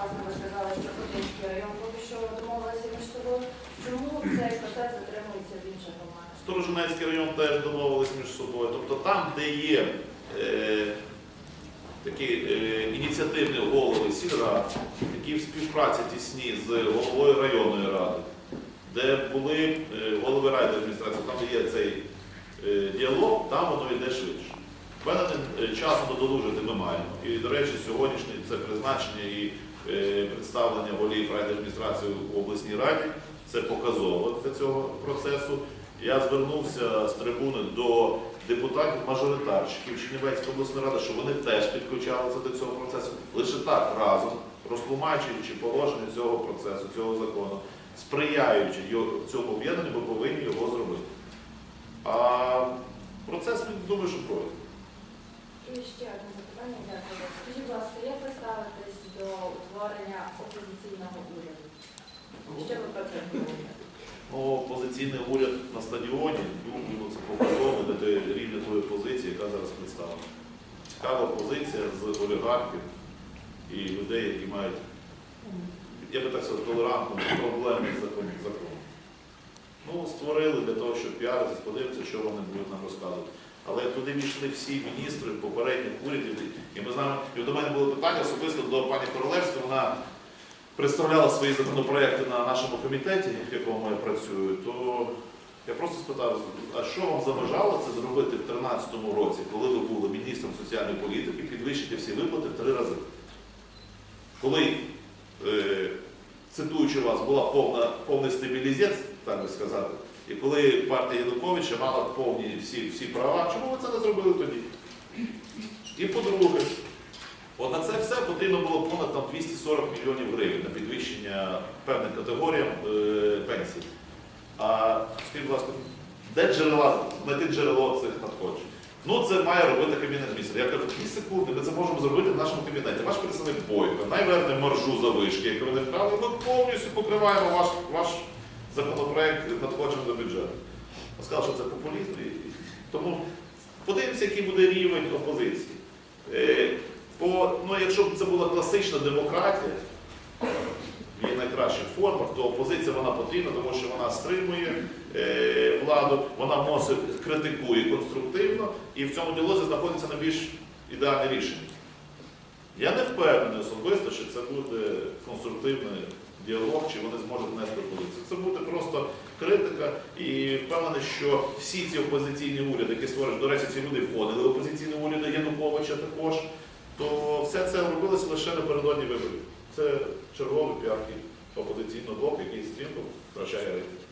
власне, ви сказали, що Хотинський район поки що домовилися між собою. Чому цей процес затримується в інших громадах? Сторожинецький район теж домовились між собою. Тобто там, де є е, такі е, ініціативні голови сільрад, які в співпраці тісні з головою районної ради, де були е, голови райдержадміністрації, там є цей е, діалог, там воно йде швидше. Впевнений, е, часу надолужити ми маємо. І, до речі, сьогоднішнє це призначення і е, представлення голів райдержадміністрації в обласній раді це показово для цього процесу. Я звернувся з трибуни до депутатів-мажоритарщиків Чернівецької обласної ради, щоб вони теж підключалися до цього процесу. Лише так разом, розтлумачуючи положення цього процесу, цього закону, сприяючи цьому об'єднанню, ми повинні його зробити. А процес, думаю, що пройде. Ще одне запитання, дякую. Скажіть, будь ласка, як ви ставитесь до утворення опозиційного уряду? Що ви про це думаєте? Ну, опозиційний уряд на стадіоні, думаю, це показово для тої рівня тої позиції, яка зараз представлена. Цікава позиція з олігархів і людей, які мають, я би так сказав, толерантну проблеми з законом. Ну, створили для того, щоб піаритися, подивитися, що вони будуть нам розказувати. Але туди війшли всі міністри попередніх урядів, і ми знаємо, і до мене було питання особисто до пані Королевської, вона представляла свої законопроекти на нашому комітеті, в якому я працюю, то я просто спитав, а що вам заважало це зробити в 2013 році, коли ви були міністром соціальної політики, підвищити всі виплати в три рази? Коли, е, цитуючи вас, була повна, повний стабілізець, так би сказати, і коли партія Януковича мала повні всі, всі права, чому ви це не зробили тоді? І по-друге, От на це все потрібно було понад там, 240 мільйонів гривень на підвищення певним категоріям е, пенсій. А скажіть, будь ласка, де джерела, знайти джерело цих надходжень? Ну, це має робити кабінет міністрів. Я кажу, дві секунди, ми це можемо зробити в нашому кабінеті. Ваш представник Бойко, найверне маржу за вишки, яку вони вкрали, ми повністю покриваємо ваш, ваш законопроект надходжень до бюджету. Сказав, що це популізм. Тому подивимося, який буде рівень опозиції. Е, по, ну, якщо б це була класична демократія, в її найкращих формах, то опозиція вона потрібна, тому що вона стримує е, владу, вона може критикує конструктивно, і в цьому діалозі знаходиться найбільш ідеальне рішення. Я не впевнений особисто, що це буде конструктивний діалог, чи вони зможуть нести позицію. Це буде просто критика, і впевнений, що всі ці опозиційні уряди, які створюють, до речі, ці люди входили в опозиційні уряди Януковича також, то все це робилося лише напередодні виборів. Це черговий п'ятий опозиційний блок, який стрімко втрачає рейтинг.